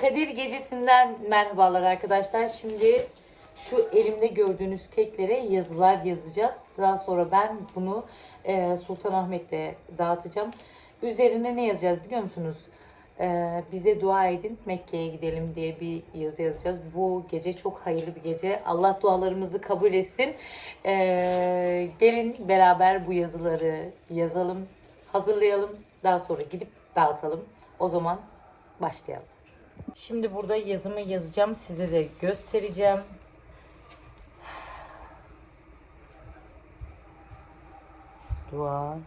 Kadir Gecesi'nden merhabalar arkadaşlar. Şimdi şu elimde gördüğünüz keklere yazılar yazacağız. Daha sonra ben bunu e, Sultanahmet'te dağıtacağım. Üzerine ne yazacağız biliyor musunuz? E, bize dua edin Mekke'ye gidelim diye bir yazı yazacağız. Bu gece çok hayırlı bir gece. Allah dualarımızı kabul etsin. E, gelin beraber bu yazıları yazalım, hazırlayalım. Daha sonra gidip dağıtalım. O zaman başlayalım. Şimdi burada yazımı yazacağım. Size de göstereceğim. Dua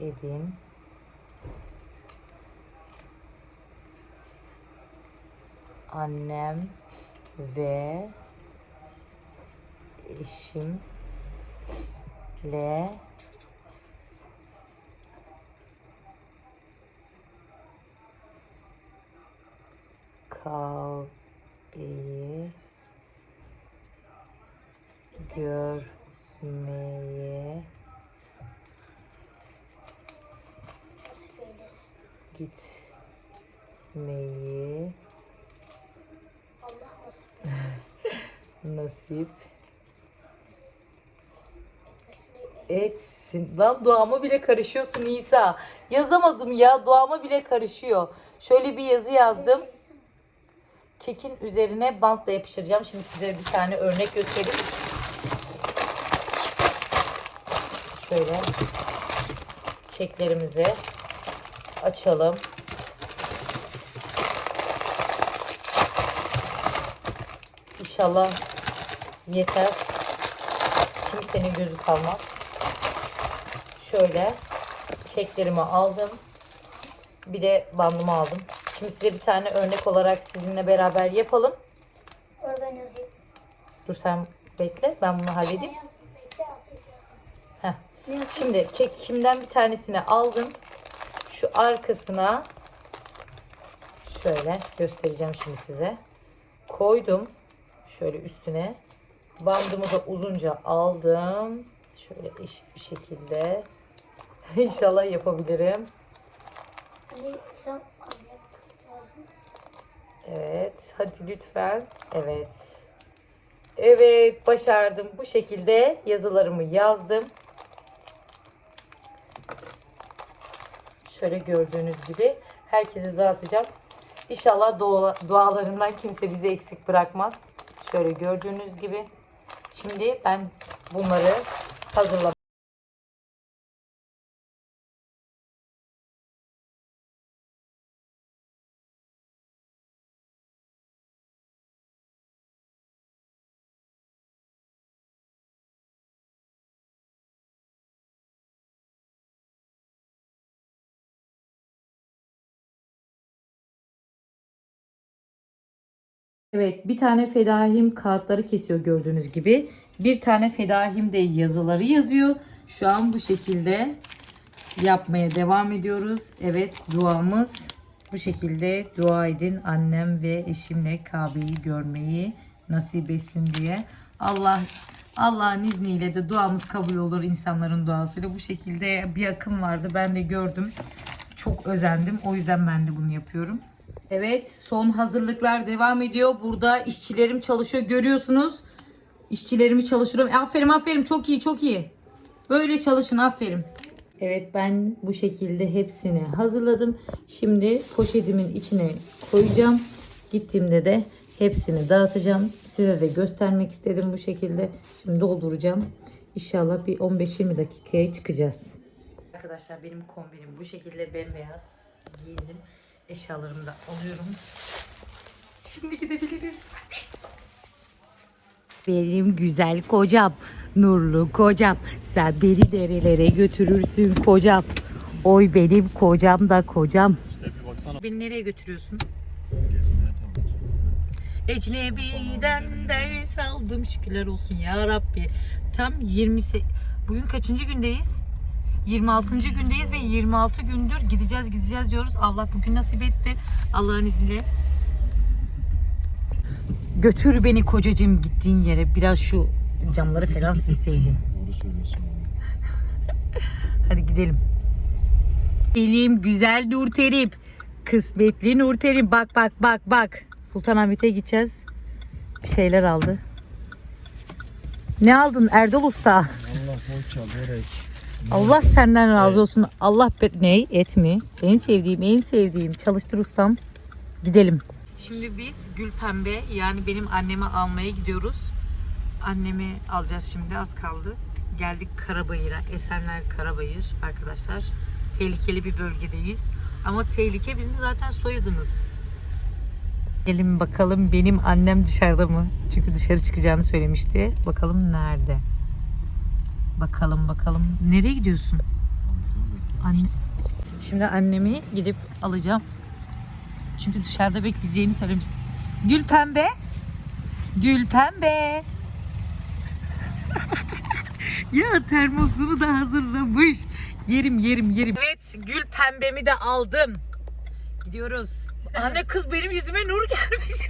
edin. Annem ve eşimle Kabe'yi görmeye gitmeyi nasip etsin. Lan duama bile karışıyorsun İsa. Yazamadım ya duama bile karışıyor. Şöyle bir yazı yazdım. Kekin üzerine bantla yapıştıracağım. Şimdi size bir tane örnek göstereyim. Şöyle çeklerimizi açalım. İnşallah yeter. Kimsenin gözü kalmaz. Şöyle çeklerimi aldım. Bir de bandımı aldım. Şimdi size bir tane örnek olarak sizinle beraber yapalım. Oradan yazayım. Dur sen bekle. Ben bunu halledeyim. Heh. Şimdi kekimden bir tanesini aldım. Şu arkasına şöyle göstereceğim şimdi size. Koydum. Şöyle üstüne. Bandımı da uzunca aldım. Şöyle eşit bir şekilde. İnşallah yapabilirim. Sen. Evet. Hadi lütfen. Evet. Evet. Başardım. Bu şekilde yazılarımı yazdım. Şöyle gördüğünüz gibi herkese dağıtacağım. İnşallah dua, dualarından kimse bizi eksik bırakmaz. Şöyle gördüğünüz gibi. Şimdi ben bunları hazırlamaya Evet bir tane fedahim kağıtları kesiyor gördüğünüz gibi. Bir tane fedahim de yazıları yazıyor. Şu an bu şekilde yapmaya devam ediyoruz. Evet duamız bu şekilde dua edin annem ve eşimle Kabe'yi görmeyi nasip etsin diye. Allah Allah'ın izniyle de duamız kabul olur insanların duasıyla. Bu şekilde bir akım vardı ben de gördüm. Çok özendim. O yüzden ben de bunu yapıyorum. Evet son hazırlıklar devam ediyor. Burada işçilerim çalışıyor görüyorsunuz. İşçilerimi çalışıyorum. Aferin aferin çok iyi çok iyi. Böyle çalışın aferin. Evet ben bu şekilde hepsini hazırladım. Şimdi poşetimin içine koyacağım. Gittiğimde de hepsini dağıtacağım. Size de göstermek istedim bu şekilde. Şimdi dolduracağım. İnşallah bir 15-20 dakikaya çıkacağız. Arkadaşlar benim kombinim bu şekilde bembeyaz giyindim. Eşyalarımı da alıyorum. Şimdi gidebiliriz. Benim güzel kocam, nurlu kocam. Sen beni nerelere götürürsün kocam. Oy benim kocam da kocam. Beni nereye götürüyorsun? Ecnebi'den ders aldım şükürler olsun ya Rabbi. Tam 20 bugün kaçıncı gündeyiz? 26. gündeyiz ve 26 gündür gideceğiz gideceğiz diyoruz. Allah bugün nasip etti. Allah'ın izniyle. Götür beni kocacığım gittiğin yere. Biraz şu camları falan silseydin. Doğru söylüyorsun. Hadi gidelim. Elim güzel Nurterip. kısmetli Nurterin. Bak bak bak bak. Sultanahmet'e gideceğiz. Bir şeyler aldı. Ne aldın Erdal Usta? Allah poğaça, börek. Allah senden razı olsun. Allah be... Ne? Et mi? En sevdiğim, en sevdiğim. Çalıştır ustam. Gidelim. Şimdi biz Gül Pembe yani benim annemi almaya gidiyoruz. Annemi alacağız şimdi az kaldı. Geldik Karabayır'a. Esenler Karabayır arkadaşlar. Tehlikeli bir bölgedeyiz. Ama tehlike bizim zaten soyadımız. Gelin bakalım benim annem dışarıda mı? Çünkü dışarı çıkacağını söylemişti. Bakalım nerede? Bakalım bakalım. Nereye gidiyorsun? Anne. Şimdi annemi gidip alacağım. Çünkü dışarıda bekleyeceğini söylemişti. Gül pembe. Gül pembe. ya termosunu da hazırlamış. Yerim yerim yerim. Evet gül pembemi de aldım. Gidiyoruz. Anne kız benim yüzüme nur gelmiş.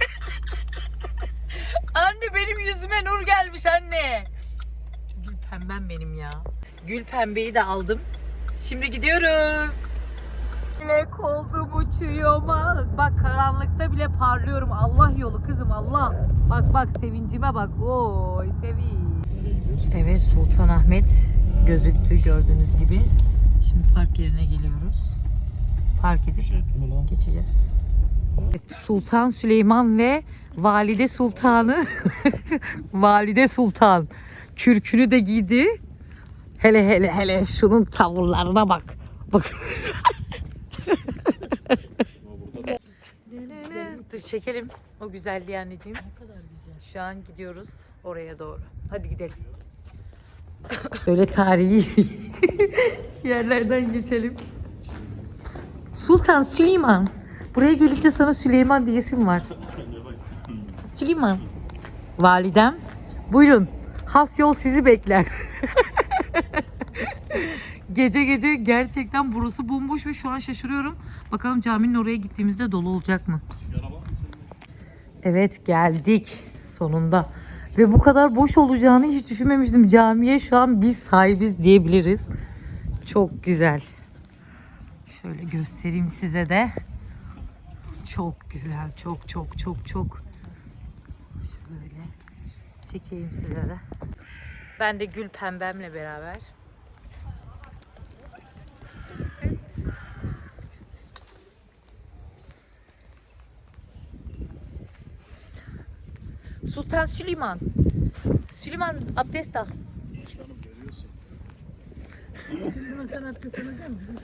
anne benim yüzüme nur gelmiş anne. Pembem benim ya. Gül pembeyi de aldım. Şimdi gidiyoruz. Melek oldum uçuyorum. Bak karanlıkta bile parlıyorum. Allah yolu kızım Allah. Bak bak sevincime bak. Oy sevin. Evet Sultanahmet gözüktü gördüğünüz gibi. Şimdi park yerine geliyoruz. Park edip Şey geçeceğiz. Sultan Süleyman ve Valide Sultanı Valide Sultan kürkünü de giydi. Hele hele hele şunun tavırlarına bak. Bak. Dur çekelim o güzelliği anneciğim. Ne kadar güzel. Şu an gidiyoruz oraya doğru. Hadi gidelim. Böyle tarihi yerlerden geçelim. Sultan Süleyman. Buraya gelince sana Süleyman diyesim var. Süleyman. Validem. Buyurun. Has yol sizi bekler. gece gece gerçekten burası bomboş ve şu an şaşırıyorum. Bakalım caminin oraya gittiğimizde dolu olacak mı? Evet geldik sonunda. Ve bu kadar boş olacağını hiç düşünmemiştim. Camiye şu an biz sahibiz diyebiliriz. Çok güzel. Şöyle göstereyim size de. Çok güzel. Çok çok çok çok. Çekeyim size de. Ben de gül pembemle beraber. Sultan Süleyman. Süleyman abdest al. Başkanım görüyorsun. Süleyman sen artık sanacak mısın?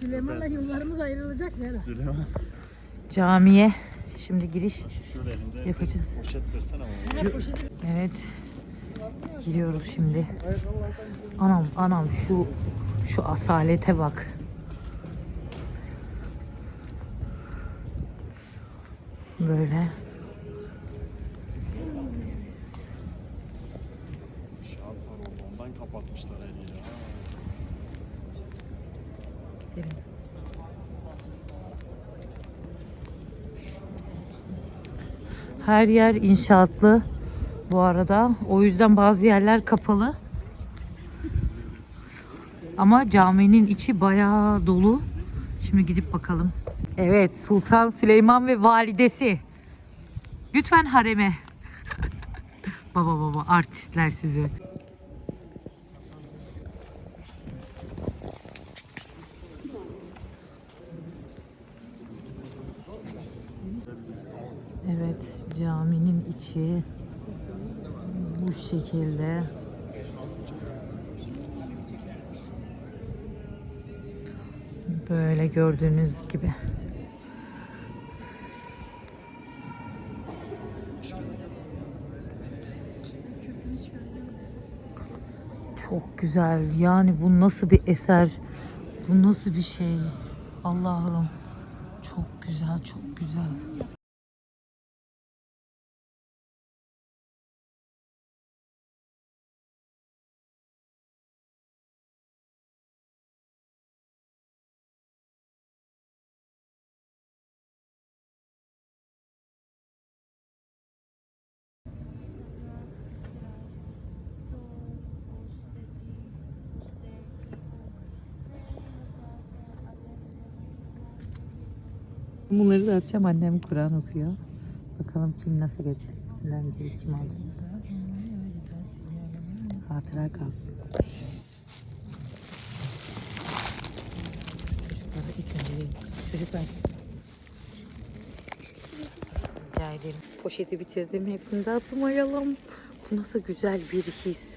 Süleyman'la yollarımız ayrılacak ya. Süleyman. Camiye şimdi giriş Şu şöyle elinde yapacağız. Evet. Giriyoruz şimdi. Anam anam şu şu asalete bak. Böyle. Kapatmışlar her yeri. ha. Gelin. Her yer inşaatlı bu arada. O yüzden bazı yerler kapalı. Ama caminin içi bayağı dolu. Şimdi gidip bakalım. Evet, Sultan Süleyman ve validesi. Lütfen hareme. baba baba artistler sizi. Evet, caminin içi bu şekilde. Böyle gördüğünüz gibi. Çok güzel. Yani bu nasıl bir eser? Bu nasıl bir şey? Allah'ım. Çok güzel, çok güzel. Bunları da atacağım. Annem Kur'an okuyor. Bakalım kim nasıl geçecek. Eğlenceli kim alacak. Hatıra kalsın. Çocuklara ilk önce. Çocuklar. Rica ederim. Poşeti bitirdim. Hepsini dağıttım ayalım. Bu nasıl güzel bir his.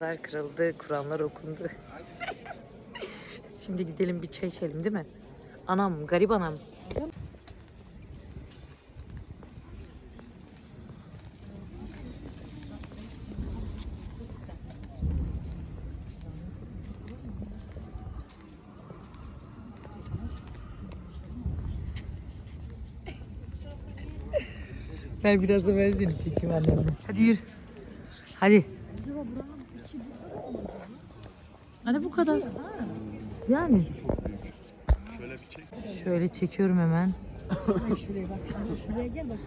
Kur'anlar kırıldı, Kur'anlar okundu. Şimdi gidelim bir çay içelim değil mi? Anam, garip anam. Ver biraz da ben seni çekeyim annemle. Hadi yürü. Hadi. Hani bu kadar. Yani. Şöyle bir çek. Şöyle çekiyorum hemen. Şuraya bak. Şuraya gel bak.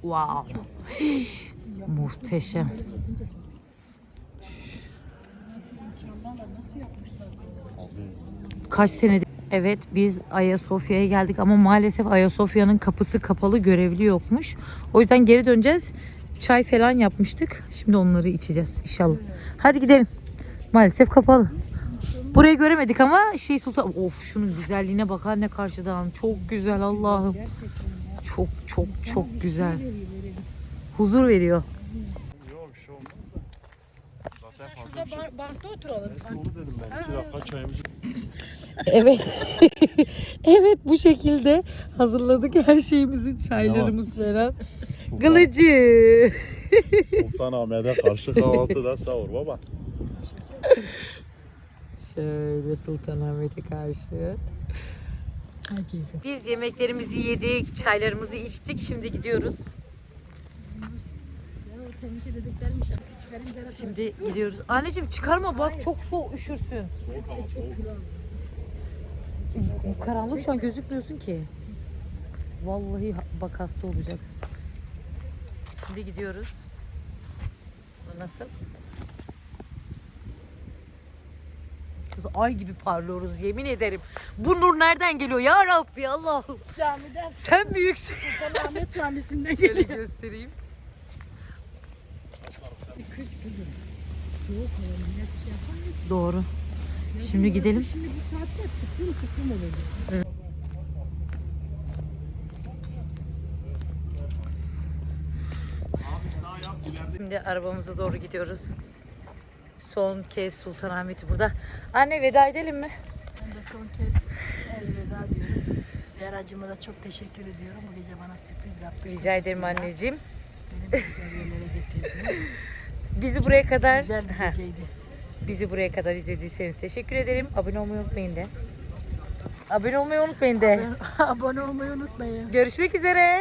Wow. Muhteşem. Kaç senedir? Evet biz Ayasofya'ya geldik ama maalesef Ayasofya'nın kapısı kapalı görevli yokmuş. O yüzden geri döneceğiz. Çay falan yapmıştık. Şimdi onları içeceğiz inşallah. Hadi gidelim. Maalesef kapalı. Burayı göremedik ama şey Sultan... Of şunun güzelliğine bakar ne karşıdan. Çok güzel Allah'ım. Çok çok çok güzel. Huzur veriyor. Yok bir şey olmaz da. Zaten fazla bir şey. bankta oturalım. Onu dedim ben. İki dakika çayımızı Evet. evet bu şekilde hazırladık her şeyimizi, çaylarımız falan. Kılıcı. Sultanahmet'e karşı kahvaltıda sahur baba. Şöyle Sultanahmet'e karşı. Biz yemeklerimizi yedik, çaylarımızı içtik. Şimdi gidiyoruz. Şimdi gidiyoruz. Anneciğim çıkarma bak çok soğuk üşürsün. Bu karanlık şu an gözükmüyorsun ki. Vallahi bak hasta olacaksın. Şimdi gidiyoruz. Nasıl? Kız ay gibi parlıyoruz yemin ederim. Bu nur nereden geliyor ya Rabbi Allah'ım. Camiden Sen büyüksün. Sultanahmet Camisi'nden Şöyle geliyor. göstereyim. Kış kızım. Soğuk hava millet şey yapamıyor. Doğru. Şimdi gidelim. Şimdi bu saatte tıklım tıklım olacak. Şimdi arabamıza doğru gidiyoruz. Son kez Sultanahmet'i burada. Anne veda edelim mi? Ben de son kez elveda diyorum. Zehracığıma da çok teşekkür ediyorum. Bu gece bana sürpriz yaptı. Rica ederim anneciğim. Beni güzel yerlere getirdi. Bizi buraya kadar Güzel bir geceydi. bizi buraya kadar izlediyseniz teşekkür ederim. Abone olmayı unutmayın de. Abone olmayı unutmayın de. Abone olmayı unutmayın. Görüşmek üzere.